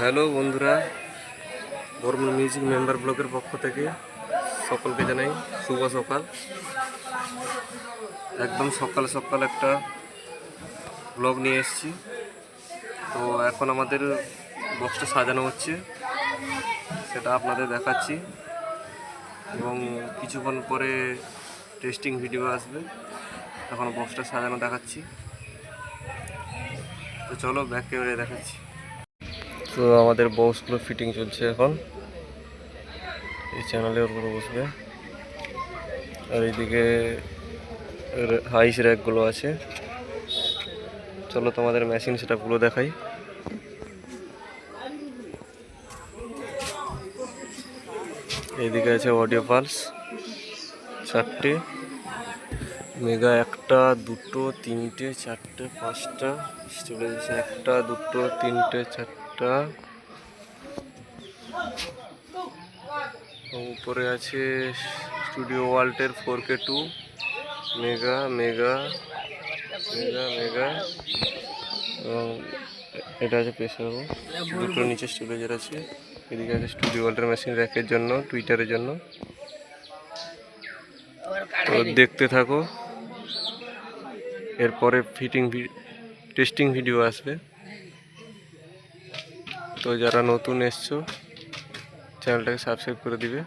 Hello বন্ধুরা Barman music member ব্লকের পক্ষ থেকে সকলকে জানাই শুভ সকাল। একদম সকাল সকাল একটা ব্লগ নিয়ে এসেছি। তো এখন আমাদের বক্সটা সাজানো হচ্ছে, সেটা আপনাদের দেখাচ্ছি। এবং কিছুক্ষণ পরে টেস্টিং ভিডিও আসবে এখন বক্সটা সাজানো দেখাচ্ছি। তো চলো ব্যাক ক্যামেরায় দেখাচ্ছি। তো আমাদের বক্সগুলো ফিটিং চলছে এখন। এই চ্যানেলের উপরে বসবে। আর এইদিকে হাইস র্যাকগুলো আছে। চলো তোমাদের মেশিন সেটাগুলো দেখাই। এইদিকে আছে অডিও পালস চারটে। মেগা একটা, দুটো, তিনটে, চারটে, পাঁচটা, চলে যাচ্ছে একটা, দুটো, তিনটে, চারটা। উপরে আছে studio ওয়াল্টের four K two mega mega mega mega. এবং এটা আছে প্রেসার দুটো নিচে স্টোরেজের আছে। এদিকে আছে স্টুডিও ওয়াল্টের মেশিন র্যাকের জন্য টুইটারের জন্য। তো দেখতে থাকো। এরপরে ফিটিং টেস্টিং ভিডিও আসবে। তো যারা নতুন এসছো চ্যানেলটাকে সাবস্ক্রাইব করে দিবে।